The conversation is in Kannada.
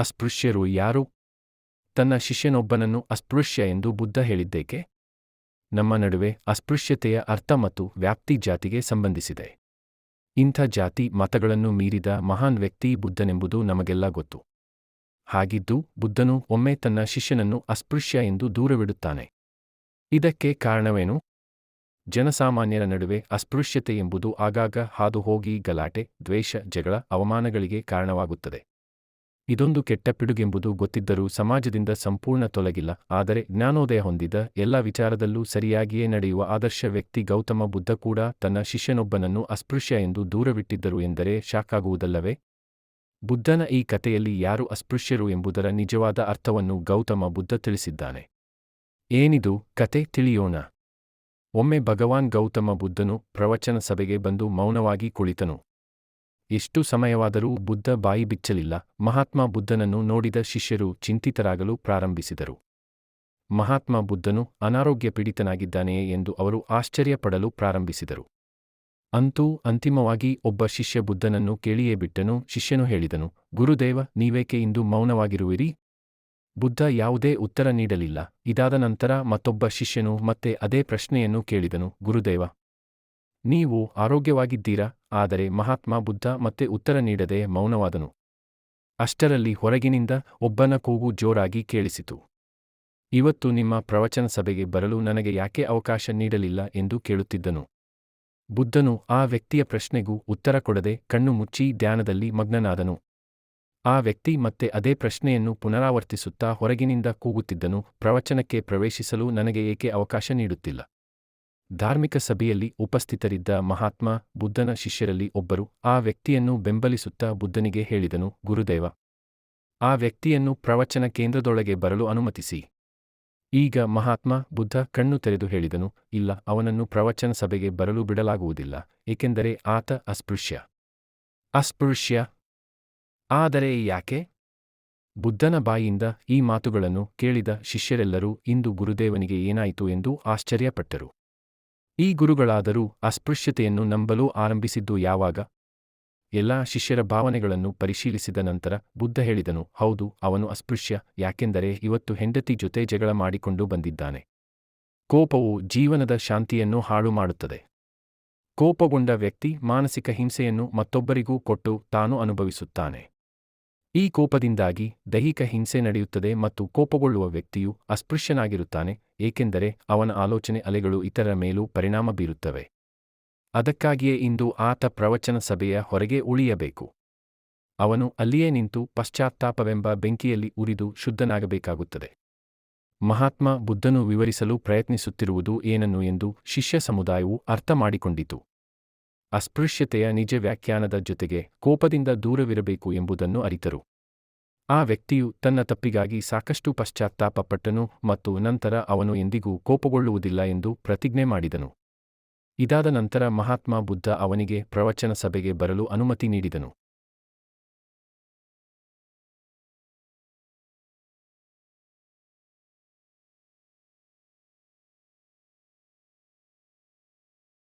ಅಸ್ಪೃಶ್ಯರು ಯಾರು? ತನ್ನ ಶಿಷ್ಯನೊಬ್ಬನನ್ನು ಅಸ್ಪೃಶ್ಯ ಎಂದು ಬುದ್ಧ ಹೇಳಿದ್ದೇಕೆ? ನಮ್ಮ ನಡುವೆ ಅಸ್ಪೃಶ್ಯತೆಯ ಅರ್ಥ ಮತ್ತು ವ್ಯಾಪ್ತಿ ಜಾತಿಗೆ ಸಂಬಂಧಿಸಿದೆ. ಇಂಥ ಜಾತಿ ಮತಗಳನ್ನು ಮೀರಿದ ಮಹಾನ್ ವ್ಯಕ್ತಿ ಬುದ್ಧನೆಂಬುದು ನಮಗೆಲ್ಲ ಗೊತ್ತು. ಹಾಗಿದ್ದು ಬುದ್ಧನು ಒಮ್ಮೆ ತನ್ನ ಶಿಷ್ಯನನ್ನು ಅಸ್ಪೃಶ್ಯ ಎಂದು ದೂರವಿಡುತ್ತಾನೆ. ಇದಕ್ಕೆ ಕಾರಣವೇನು? ಜನಸಾಮಾನ್ಯರ ನಡುವೆ ಅಸ್ಪೃಶ್ಯತೆ ಎಂಬುದು ಆಗಾಗ ಹಾದು ಹೋಗಿ ಗಲಾಟೆ, ದ್ವೇಷ, ಜಗಳ, ಅವಮಾನಗಳಿಗೆ ಕಾರಣವಾಗುತ್ತದೆ. ಇದೊಂದು ಕೆಟ್ಟ ಪಿಡುಗೆಂಬುದು ಗೊತ್ತಿದ್ದರೂ ಸಮಾಜದಿಂದ ಸಂಪೂರ್ಣ ತೊಲಗಿಲ್ಲ. ಆದರೆ ಜ್ಞಾನೋದಯ ಹೊಂದಿದ ಎಲ್ಲ ವಿಚಾರದಲ್ಲೂ ಸರಿಯಾಗಿಯೇ ನಡೆಯುವ ಆದರ್ಶ ವ್ಯಕ್ತಿ ಗೌತಮ ಬುದ್ಧ ಕೂಡ ತನ್ನ ಶಿಷ್ಯನೊಬ್ಬನನ್ನು ಅಸ್ಪೃಶ್ಯ ಎಂದು ದೂರವಿಟ್ಟಿದ್ದರು ಎಂದರೆ ಶಾಕಾಗುವುದಲ್ಲವೇ? ಬುದ್ಧನ ಈ ಕಥೆಯಲ್ಲಿ ಯಾರು ಅಸ್ಪೃಶ್ಯರು ಎಂಬುದರ ನಿಜವಾದ ಅರ್ಥವನ್ನು ಗೌತಮ ಬುದ್ಧ ತಿಳಿಸಿದ್ದಾನೆ. ಏನಿದು? ಕತೆ ತಿಳಿಯೋಣ. ಒಮ್ಮೆ ಭಗವಾನ್ ಗೌತಮ ಬುದ್ಧನು ಪ್ರವಚನ ಸಭೆಗೆ ಬಂದು ಮೌನವಾಗಿ ಕುಳಿತನು. ಎಷ್ಟು ಸಮಯವಾದರೂ ಬುದ್ಧ ಬಾಯಿ ಬಿಚ್ಚಲಿಲ್ಲ. ಮಹಾತ್ಮ ಬುದ್ಧನನ್ನು ನೋಡಿದ ಶಿಷ್ಯರು ಚಿಂತಿತರಾಗಲು ಪ್ರಾರಂಭಿಸಿದರು. ಮಹಾತ್ಮ ಬುದ್ಧನು ಅನಾರೋಗ್ಯ ಪೀಡಿತನಾಗಿದ್ದಾನೆಯೇ ಎಂದು ಅವರು ಆಶ್ಚರ್ಯಪಡಲು ಪ್ರಾರಂಭಿಸಿದರು. ಅಂತೂ ಅಂತಿಮವಾಗಿ ಒಬ್ಬ ಶಿಷ್ಯ ಬುದ್ಧನನ್ನು ಕೇಳಿಯೇ ಬಿಟ್ಟನು. ಶಿಷ್ಯನು ಹೇಳಿದನು, ಗುರುದೇವ, ನೀವೇಕೆ ಇಂದು ಮೌನವಾಗಿರುವಿರಿ? ಬುದ್ಧ ಯಾವುದೇ ಉತ್ತರ ನೀಡಲಿಲ್ಲ. ಇದಾದ ನಂತರ ಮತ್ತೊಬ್ಬ ಶಿಷ್ಯನು ಮತ್ತೆ ಅದೇ ಪ್ರಶ್ನೆಯನ್ನು ಕೇಳಿದನು, ಗುರುದೇವ ನೀವು ಆರೋಗ್ಯವಾಗಿದ್ದೀರಾ? ಆದರೆ ಮಹಾತ್ಮ ಬುದ್ಧ ಮತ್ತೆ ಉತ್ತರ ನೀಡದೆ ಮೌನವಾದನು. ಅಷ್ಟರಲ್ಲಿ ಹೊರಗಿನಿಂದ ಒಬ್ಬನ ಕೂಗು ಜೋರಾಗಿ ಕೇಳಿಸಿತು. ಇವತ್ತು ನಿಮ್ಮ ಪ್ರವಚನ ಸಭೆಗೆ ಬರಲು ನನಗೆ ಯಾಕೆ ಅವಕಾಶ ನೀಡಲಿಲ್ಲ ಎಂದು ಕೇಳುತ್ತಿದ್ದನು. ಬುದ್ಧನು ಆ ವ್ಯಕ್ತಿಯ ಪ್ರಶ್ನೆಗೂ ಉತ್ತರ ಕೊಡದೆ ಕಣ್ಣು ಮುಚ್ಚಿ ಧ್ಯಾನದಲ್ಲಿ ಮಗ್ನನಾದನು. ಆ ವ್ಯಕ್ತಿ ಮತ್ತೆ ಅದೇ ಪ್ರಶ್ನೆಯನ್ನು ಪುನರಾವರ್ತಿಸುತ್ತಾ ಹೊರಗಿನಿಂದ ಕೂಗುತ್ತಿದ್ದನು. ಪ್ರವಚನಕ್ಕೆ ಪ್ರವೇಶಿಸಲು ನನಗೆ ಏಕೆ ಅವಕಾಶ ನೀಡುತ್ತಿಲ್ಲ? ಧಾರ್ಮಿಕ ಸಭೆಯಲ್ಲಿ ಉಪಸ್ಥಿತರಿದ್ದ ಮಹಾತ್ಮ ಬುದ್ಧನ ಶಿಷ್ಯರಲ್ಲಿ ಒಬ್ಬರು ಆ ವ್ಯಕ್ತಿಯನ್ನು ಬೆಂಬಲಿಸುತ್ತಾ ಬುದ್ಧನಿಗೆ ಹೇಳಿದನು, ಗುರುದೇವ, ಆ ವ್ಯಕ್ತಿಯನ್ನು ಪ್ರವಚನ ಕೇಂದ್ರದೊಳಗೆ ಬರಲು ಅನುಮತಿಸಿ. ಈಗ ಮಹಾತ್ಮ ಬುದ್ಧ ಕಣ್ಣು ತೆರೆದು ಹೇಳಿದನು, ಇಲ್ಲ, ಅವನನ್ನು ಪ್ರವಚನ ಸಭೆಗೆ ಬರಲು ಬಿಡಲಾಗುವುದಿಲ್ಲ, ಏಕೆಂದರೆ ಆತ ಅಸ್ಪೃಶ್ಯ. ಅಸ್ಪೃಶ್ಯ? ಆದರೆ ಯಾಕೆ? ಬುದ್ಧನ ಬಾಯಿಯಿಂದ ಈ ಮಾತುಗಳನ್ನು ಕೇಳಿದ ಶಿಷ್ಯರೆಲ್ಲರೂ, ಇಂದು ಗುರುದೇವನಿಗೆ ಏನಾಯಿತು? ಎಂದು ಆಶ್ಚರ್ಯಪಟ್ಟರು. ಈ ಗುರುಗಳಾದರೂ ಅಸ್ಪೃಶ್ಯತೆಯನ್ನು ನಂಬಲು ಆರಂಭಿಸಿದ್ದು ಯಾವಾಗ? ಎಲ್ಲಾ ಶಿಷ್ಯರ ಭಾವನೆಗಳನ್ನು ಪರಿಶೀಲಿಸಿದ ನಂತರ ಬುದ್ಧ ಹೇಳಿದನು, ಹೌದು, ಅವನು ಅಸ್ಪೃಶ್ಯ, ಯಾಕೆಂದರೆ ಇವತ್ತು ಹೆಂಡತಿ ಜೊತೆ ಜಗಳ ಮಾಡಿಕೊಂಡು ಬಂದಿದ್ದಾನೆ. ಕೋಪವು ಜೀವನದ ಶಾಂತಿಯನ್ನು ಹಾಳು ಮಾಡುತ್ತದೆ. ಕೋಪಗೊಂಡ ವ್ಯಕ್ತಿ ಮಾನಸಿಕ ಹಿಂಸೆಯನ್ನು ಮತ್ತೊಬ್ಬರಿಗೂ ಕೊಟ್ಟು ತಾನು ಅನುಭವಿಸುತ್ತಾನೆ. ಈ ಕೋಪದಿಂದಾಗಿ ದೈಹಿಕ ಹಿಂಸೆ ನಡೆಯುತ್ತದೆ ಮತ್ತು ಕೋಪಗೊಳ್ಳುವ ವ್ಯಕ್ತಿಯು ಅಸ್ಪೃಶ್ಯನಾಗಿರುತ್ತಾನೆ ಏಕೆಂದರೆ ಅವನ ಆಲೋಚನೆ ಅಲೆಗಳು ಇತರರ ಮೇಲೂ ಪರಿಣಾಮ ಬೀರುತ್ತವೆ. ಅದಕ್ಕಾಗಿಯೇ ಇಂದು ಆತ ಪ್ರವಚನ ಸಭೆಯ ಹೊರಗೆ ಉಳಿಯಬೇಕು. ಅವನು ಅಲ್ಲಿಯೇ ನಿಂತು ಪಶ್ಚಾತ್ತಾಪವೆಂಬ ಬೆಂಕಿಯಲ್ಲಿ ಉರಿದು ಶುದ್ಧನಾಗಬೇಕಾಗುತ್ತದೆ. ಮಹಾತ್ಮ ಬುದ್ಧನು ವಿವರಿಸಲು ಪ್ರಯತ್ನಿಸುತ್ತಿರುವುದು ಏನನ್ನು ಎಂದು ಶಿಷ್ಯ ಸಮುದಾಯವು ಅರ್ಥ ಮಾಡಿಕೊಂಡಿತು. ಅಸ್ಪೃಶ್ಯತೆಯ ನಿಜ ವ್ಯಾಖ್ಯಾನದ ಜೊತೆಗೆ ಕೋಪದಿಂದ ದೂರವಿರಬೇಕು ಎಂಬುದನ್ನು ಅರಿತರು. ಆ ವ್ಯಕ್ತಿಯು ತನ್ನ ತಪ್ಪಿಗಾಗಿ ಸಾಕಷ್ಟು ಪಶ್ಚಾತ್ತಾಪಪಟ್ಟನು ಮತ್ತು ನಂತರ ಅವನು ಎಂದಿಗೂ ಕೋಪಗೊಳ್ಳುವುದಿಲ್ಲ ಎಂದು ಪ್ರತಿಜ್ಞೆ ಮಾಡಿದನು. ಇದಾದ ನಂತರ ಮಹಾತ್ಮ ಬುದ್ಧ ಅವನಿಗೆ ಪ್ರವಚನ ಸಭೆಗೆ ಬರಲು ಅನುಮತಿ ನೀಡಿದನು.